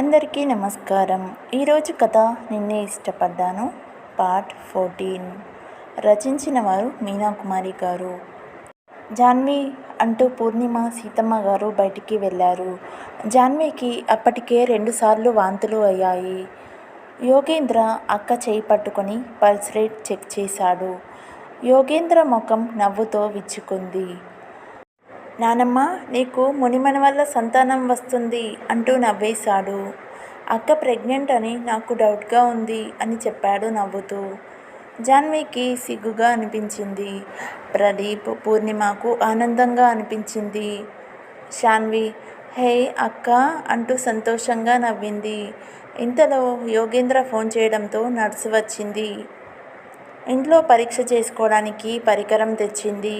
అందరికీ నమస్కారం. ఈరోజు కథ నిన్నే ఇష్టపడ్డాను. Part fourteen. రచించిన వారు మీనాకుమారి గారు. జాన్వి అంటూ పూర్ణిమ సీతమ్మ గారు బయటికి వెళ్ళారు. జాన్వికి అప్పటికే రెండుసార్లు వాంతులు అయ్యాయి. యోగేంద్ర అక్క చేయి పట్టుకొని పల్స్ రేట్ చెక్ చేశాడు. యోగేంద్ర ముఖం నవ్వుతో విచ్చుకుంది. నానమ్మ నీకు మునిమన వల్ల సంతానం వస్తుంది అంటూ నవ్వేశాడు. అక్క ప్రెగ్నెంట్ అని నాకు డౌట్గా ఉంది అని చెప్పాడు నవ్వుతూ. జాన్వికి సిగ్గుగా అనిపించింది. ప్రదీప్ పూర్ణిమకు ఆనందంగా అనిపించింది. శాన్వి హే అక్క అంటూ సంతోషంగా నవ్వింది. ఇంతలో యోగేంద్ర ఫోన్ చేయడంతో నర్సు వచ్చింది. ఇంట్లో పరీక్ష చేసుకోవడానికి పరికరం తెచ్చింది.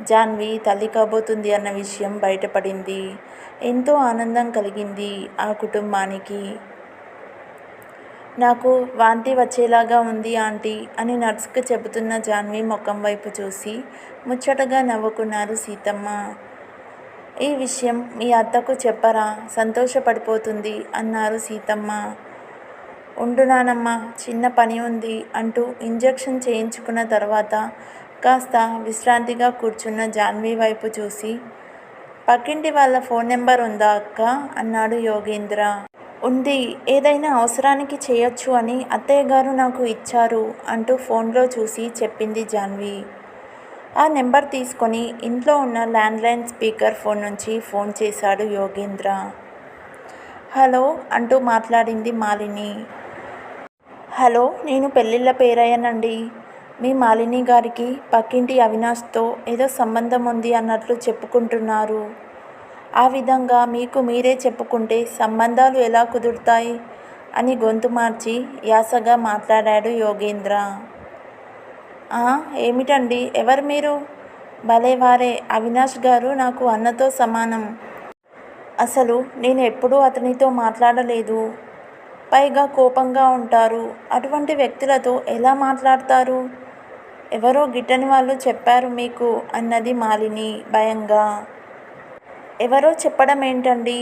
జాన్వి తల్లి కాబోతుంది అన్న విషయం బయటపడింది. ఎంతో ఆనందం కలిగింది ఆ కుటుంబానికి. నాకు వాంతి వచ్చేలాగా ఉంది ఆంటీ అని నర్సుకు చెబుతున్న జాన్వి ముఖం వైపు చూసి ముచ్చటగా నవ్వుకున్నారు సీతమ్మ. ఈ విషయం మీ అత్తకు చెప్పరా? సంతోషపడిపోతుంది అన్నారు సీతమ్మ. ఉండునానమ్మ చిన్న పని ఉంది అంటూ ఇంజెక్షన్ చేయించుకున్న తర్వాత కాస్త విశ్రాంతిగా కూర్చున్న జాన్వి వైపు చూసి పక్కింటి వాళ్ళ ఫోన్ నెంబర్ ఉందా అక్క అన్నాడు యోగేంద్ర. ఉంది. ఏదైనా అవసరానికి చేయొచ్చు అని అత్తయ్య గారు నాకు ఇచ్చారు అంటూ ఫోన్లో చూసి చెప్పింది జాన్వి. ఆ నెంబర్ తీసుకొని ఇంట్లో ఉన్న ల్యాండ్లైన్ స్పీకర్ ఫోన్ నుంచి ఫోన్ చేశాడు యోగేంద్ర. హలో అంటూ మాట్లాడింది మాలిని. హలో నేను పెళ్ళిళ్ళ పేరయ్యనండి. మీ మాలిని గారికి పక్కింటి అవినాష్తో ఏదో సంబంధం ఉంది అన్నట్లు చెప్పుకుంటున్నారు. ఆ విధంగా మీకు మీరే చెప్పుకుంటే సంబంధాలు ఎలా కుదురుతాయి? అని గొంతు మార్చి యాసగా మాట్లాడాడు యోగేంద్ర. ఏమిటండి? ఎవరు మీరు? భలేవారే అవినాష్ గారు నాకు అన్నతో సమానం. అసలు నేను ఎప్పుడూ అతనితో మాట్లాడలేదు. పైగా కోపంగా ఉంటారు. అటువంటి వ్యక్తులతో ఎలా మాట్లాడతారు? ఎవరో గిట్టని వాళ్ళు చెప్పారు మీకు అన్నది మాలిని భయంగా. ఎవరో చెప్పడం ఏంటండి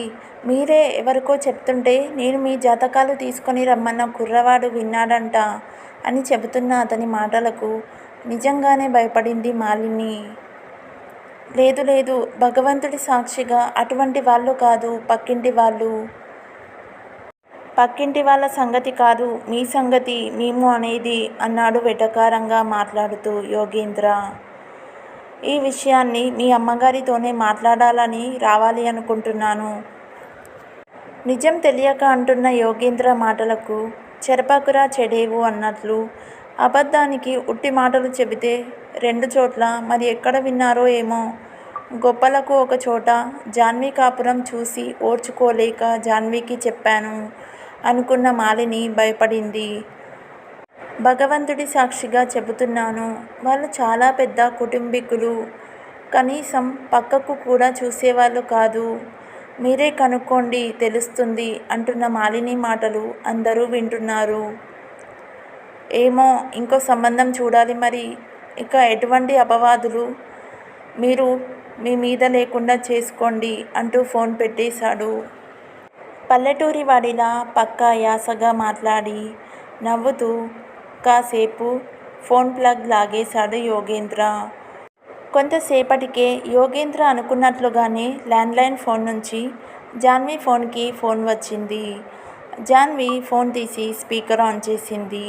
మీరే ఎవరికో చెప్తుంటే నేను మీ జాతకాలు తీసుకొని రమ్మన్న కుర్రవాడు విన్నాడంట అని చెబుతున్న అతని మాటలకు నిజంగానే భయపడింది మాలిని. లేదు లేదు భగవంతుడి సాక్షిగా అటువంటి వాళ్ళు కాదు పక్కింటి వాళ్ళు. పక్కింటి వాళ్ళ సంగతి కాదు మీ సంగతి మేము అనేది అన్నాడు వెటకారంగా మాట్లాడుతూ యోగేంద్ర. ఈ విషయాన్ని మీ అమ్మగారితోనే మాట్లాడాలని రావాలి అనుకుంటున్నాను. నిజం తెలియక అంటున్న యోగేంద్ర మాటలకు చెరపాకురా చెడేవు అన్నట్లు అబద్ధానికి ఉట్టి మాటలు చెబితే రెండు చోట్ల మరి ఎక్కడ విన్నారో ఏమో. గొప్పలకు ఒక చోట జాన్వీ కాపురం చూసి ఓర్చుకోలేక జాన్వీకి చెప్పాను. అనుకున్న మాలిని భయపడింది. భగవంతుడి సాక్షిగా చెబుతున్నాను వాళ్ళు చాలా పెద్ద కుటుంబీకులు. కనీసం పక్కకు కూడా చూసేవాళ్ళు కాదు. మీరే కనుక్కోండి తెలుస్తుంది అంటున్న మాలిని మాటలు అందరూ వింటున్నారు. ఏమో ఇంకో సంబంధం చూడాలి మరి. ఇక ఎటువంటి అపవాదులు? మీరు మీ మీద లేకుండా చేసుకోండి అంటూ ఫోన్ పెట్టేశాడు. పల్లెటూరి వాడిలా పక్క యాసగా మాట్లాడి నవ్వుతూ కాసేపు ఫోన్ ప్లగ్ లాగేశాడు యోగేంద్ర. కొంతసేపటికే యోగేంద్ర అనుకున్నట్లుగానే ల్యాండ్లైన్ ఫోన్ నుంచి జాన్వి ఫోన్కి ఫోన్ వచ్చింది. జాన్వి ఫోన్ తీసి స్పీకర్ ఆన్ చేసింది.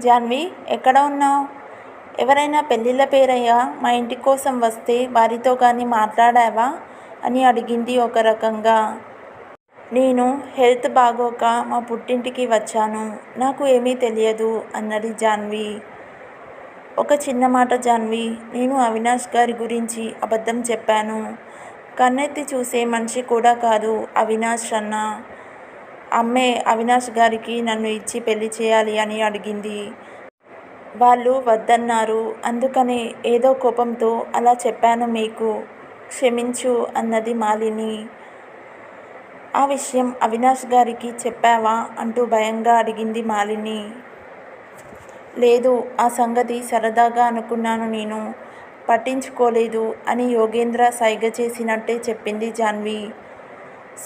జాన్వి ఎక్కడ ఉన్నావు? ఎవరైనా పెళ్ళిళ్ళ పేరయ్యా మా ఇంటి కోసం వస్తే వారితో కానీ మాట్లాడావా? అని అడిగింది ఒక రకంగా. నేను హెల్త్ బాగోక మా పుట్టింటికి వచ్చాను. నాకు ఏమీ తెలియదు అన్నది జాన్వి. ఒక చిన్న మాట జాన్వి. నేను అవినాష్ గారి గురించి అబద్ధం చెప్పాను. కన్నెత్తి చూసే మనిషి కూడా కాదు అవినాష్ అన్న. అమ్మే అవినాష్ గారికి నన్ను ఇచ్చి పెళ్ళి చేయాలి అని అడిగింది. వాళ్ళు వద్దన్నారు. అందుకనే ఏదో కోపంతో అలా చెప్పాను మీకు. క్షమించు అన్నది మాలిని. ఆ విషయం అవినాష్ గారికి చెప్పావా? అంటూ భయంగా అడిగింది మాలిని. లేదు ఆ సంగతి సరదాగా అనుకున్నాను నేను. పట్టించుకోలేదు అని యోగేంద్ర సైగ చేసినట్టే చెప్పింది జాన్వి.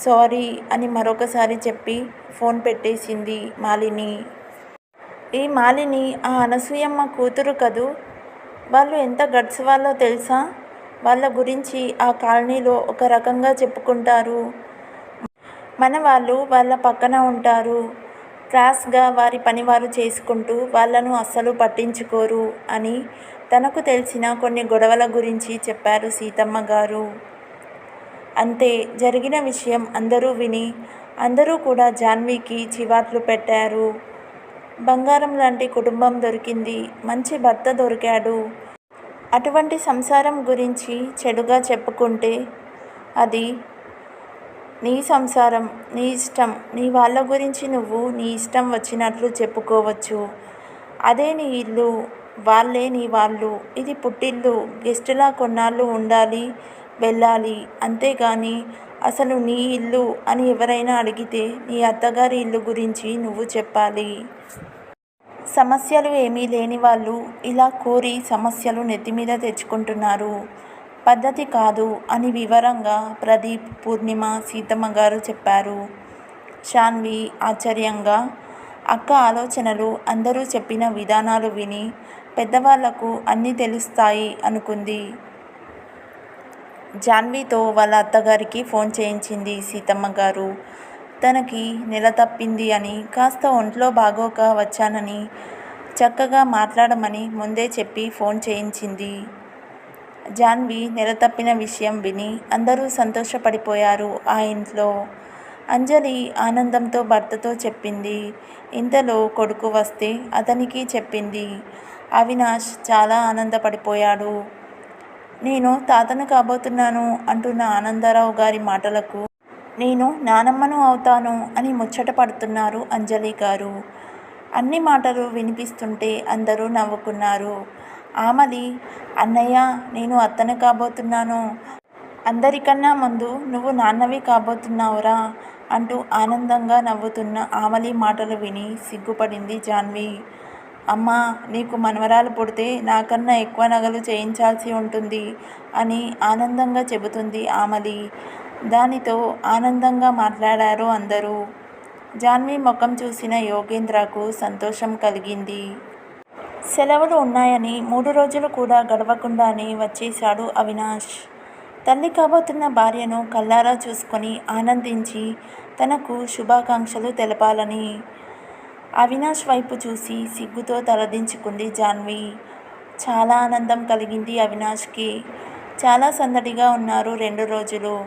సారీ అని మరొకసారి చెప్పి ఫోన్ పెట్టేసింది మాలిని. ఈ మాలిని ఆ అనసూయమ్మ కూతురు కదూ? వాళ్ళు ఎంత గట్స్ వాళ్ళో తెలుసా? వాళ్ళ గురించి ఆ కాలనీలో ఒక రకంగా చెప్పుకుంటారు. మన వాళ్ళు వాళ్ళ పక్కన ఉంటారు. క్లాస్గా వారి పని వారు చేసుకుంటూ వాళ్ళను అస్సలు పట్టించుకోరు అని తనకు తెలిసిన కొన్ని గొడవల గురించి చెప్పారు సీతమ్మ గారు. అంతే జరిగిన విషయం అందరూ విని అందరూ కూడా జాన్వీకి చివాట్లు పెట్టారు. బంగారం లాంటి కుటుంబం దొరికింది మంచి భర్త దొరికాడు. అటువంటి సంసారం గురించి చెడుగా చెప్పుకుంటే అది నీ సంసారం నీ ఇష్టం నీ వాళ్ళ గురించి నువ్వు నీ ఇష్టం వచ్చినట్లు చెప్పుకోవచ్చు. అదే నీ ఇల్లు వాళ్ళే నీ వాళ్ళు. ఇది పుట్టిల్లు గెస్టులా కొన్నాళ్ళు ఉండాలి వెళ్ళాలి. అంతేగాని అసలు నీ ఇల్లు అని ఎవరైనా అడిగితే నీ అత్తగారి ఇల్లు గురించి నువ్వు చెప్పాలి. సమస్యలు ఏమీ లేని వాళ్ళు ఇలా కోరి సమస్యలు నెత్తిమీద తెచ్చుకుంటున్నారు. పద్ధతి కాదు అని వివరంగా ప్రదీప్ పూర్ణిమ సీతమ్మ గారు చెప్పారు. శాన్వి ఆశ్చర్యంగా అక్క ఆలోచనలు అందరూ చెప్పిన విధానాలు విని పెద్దవాళ్ళకు అన్నీ తెలుస్తాయి అనుకుంది. జాన్వీతో వాళ్ళ అత్తగారికి ఫోన్ చేయించింది సీతమ్మ గారు. తనకి నెల తప్పింది అని కాస్త ఒంట్లో బాగోక వచ్చానని చక్కగా మాట్లాడమని ముందే చెప్పి ఫోన్ చేయించింది. జాన్వి నెల తప్పిన విషయం విని అందరూ సంతోషపడిపోయారు ఆ ఇంట్లో. అంజలి ఆనందంతో భర్తతో చెప్పింది ఇంతలో కొడుకు వస్తే అతనికి చెప్పింది. అవినాష్ చాలా ఆనందపడిపోయాడు. నేను తాతను కాబోతున్నాను అంటున్న ఆనందరావు గారి మాటలకు నేను నానమ్మను అవుతాను అని ముచ్చట పడుతున్నారు అంజలి గారు. అన్ని మాటలు వినిపిస్తుంటే అందరూ నవ్వుకున్నారు. ఆమలి అన్నయ్య నేను అత్తని కాబోతున్నాను. అందరికన్నా ముందు నువ్వు నాన్నవి కాబోతున్నావురా అంటూ ఆనందంగా నవ్వుతున్న ఆమలి మాటలు విని సిగ్గుపడింది జాన్వి. అమ్మా నీకు మనవరాలు పుడితే నాకన్నా ఎక్కువ నగలు చేయించాల్సి ఉంటుంది అని ఆనందంగా చెబుతుంది ఆమలి. దానితో ఆనందంగా మాట్లాడారు అందరూ. జాన్వి ముఖం చూసిన యోగేంద్రకు సంతోషం కలిగింది. సెలవులు ఉన్నాయని మూడు రోజులు కూడా గడవకుండానే వచ్చేశాడు అవినాష్. తల్లి కాబోతున్న భార్యను కల్లారా చూసుకొని ఆనందించి తనకు శుభాకాంక్షలు తెలపాలని అవినాష్ వైపు చూసి సిగ్గుతో తలదించుకుంది జాన్వి. చాలా ఆనందం కలిగింది అవినాష్కి. చాలా సందడిగా ఉన్నారు రెండు రోజులు.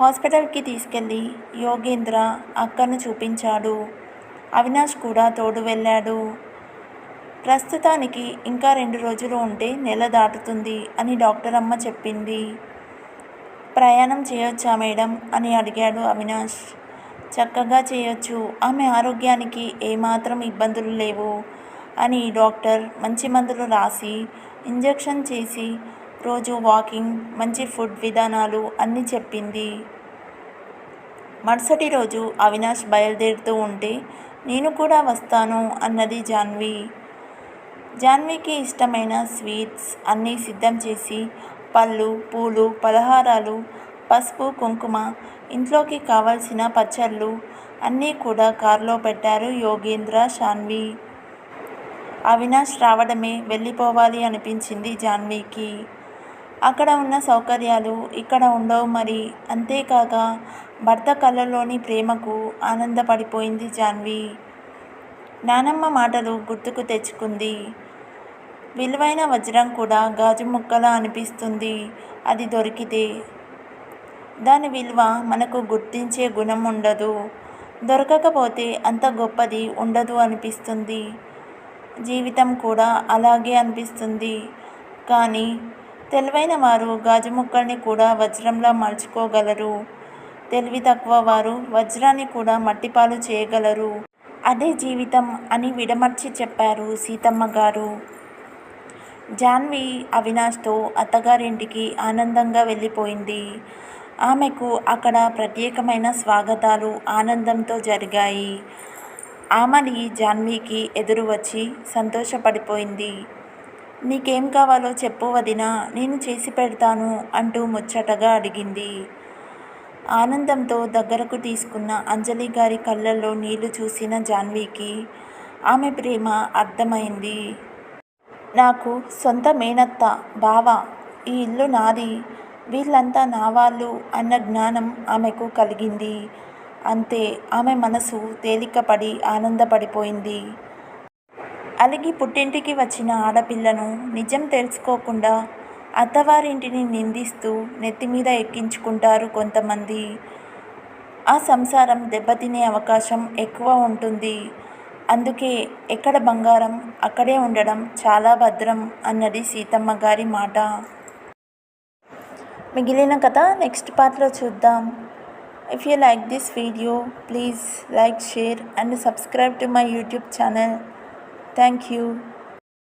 హాస్పిటల్కి తీసుకెళ్ళి యోగేంద్ర అక్కను చూపించాడు. అవినాష్ కూడా తోడు వెళ్ళాడు. ప్రస్తుతానికి ఇంకా రెండు రోజులు ఉంటే నెల దాటుతుంది అని డాక్టర్ అమ్మ చెప్పింది. ప్రయాణం చేయొచ్చా మేడం? అని అడిగాడు అవినాష్. చక్కగా చేయొచ్చు. ఆమె ఆరోగ్యానికి ఏమాత్రం ఇబ్బందులు లేవు అని డాక్టర్ మంచి మందులు రాసి ఇంజెక్షన్ చేసి రోజు వాకింగ్ మంచి ఫుడ్ విధానాలు అన్నీ చెప్పింది. మరుసటి రోజు అవినాష్ బయలుదేరుతూ ఉంటే నేను కూడా వస్తాను అన్నది జాన్వి. జాన్వికి ఇష్టమైన స్వీట్స్ అన్నీ సిద్ధం చేసి పళ్ళు పూలు పలహారాలు పసుపు కుంకుమ ఇంట్లోకి కావాల్సిన పచ్చళ్ళు అన్నీ కూడా కారులో పెట్టారు యోగేంద్ర షాన్వి అవినాష్ రావడమే వెళ్ళిపోవాలి అనిపించింది జాన్వికి. అక్కడ ఉన్న సౌకర్యాలు ఇక్కడ ఉండవు మరి. అంతేకాక భర్త కళ్ళలోని ప్రేమకు ఆనందపడిపోయింది జాన్వి. నానమ్మ మాటలు గుర్తుకు తెచ్చుకుంది. విలువైన వజ్రం కూడా గాజు ముక్కలా అనిపిస్తుంది. అది దొరికితే. దాని విలువ మనకు గుర్తించే గుణం ఉండదు. దొరకకపోతే అంత గొప్పది ఉండదు అనిపిస్తుంది. జీవితం కూడా అలాగే అనిపిస్తుంది. కానీ తెలివైన వారు గాజు ముక్కల్ని కూడా వజ్రంలా మలుచుకోగలరు. తెలివి తక్కువ వారు వజ్రాన్ని కూడా మట్టిపాలు చేయగలరు. అదే జీవితం అని విడమర్చి చెప్పారు సీతమ్మ గారు. జాన్వి అవినాష్తో అత్తగారింటికి ఆనందంగా వెళ్ళిపోయింది. ఆమెకు అక్కడ ప్రత్యేకమైన స్వాగతాలు ఆనందంతో జరిగాయి. ఆమని జాన్వీకి ఎదురు వచ్చి సంతోషపడిపోయింది. నీకేం కావాలో చెప్పు వదినా నేను చేసి పెడతాను అంటూ ముచ్చటగా అడిగింది. ఆనందంతో దగ్గరకు తీసుకున్న అంజలి గారి కళ్ళల్లో నీళ్ళు చూసిన జాన్వికి ఆమె ప్రేమ అర్థమైంది. నాకు సొంత మేనత్త బావ ఈ ఇల్లు నాది. వీళ్ళంతా నా వాళ్ళు అన్న జ్ఞానం ఆమెకు కలిగింది. అంతే ఆమె మనసు తేలికపడి ఆనందపడిపోయింది. అలిగి పుట్టింటికి వచ్చిన ఆడపిల్లను నిజం తెలుసుకోకుండా అత్తవారింటిని నిందిస్తూ నెత్తిమీద ఎక్కించుకుంటారు కొంతమంది. ఆ సంసారం దెబ్బతినే అవకాశం ఎక్కువ ఉంటుంది. అందుకే ఎక్కడ బంగారం అక్కడే ఉండడం చాలా భద్రం అన్నది సీతమ్మ గారి మాట. మిగిలిన కథ నెక్స్ట్ పార్ట్లో చూద్దాం. If you like this video please like share and subscribe to my YouTube channel thank you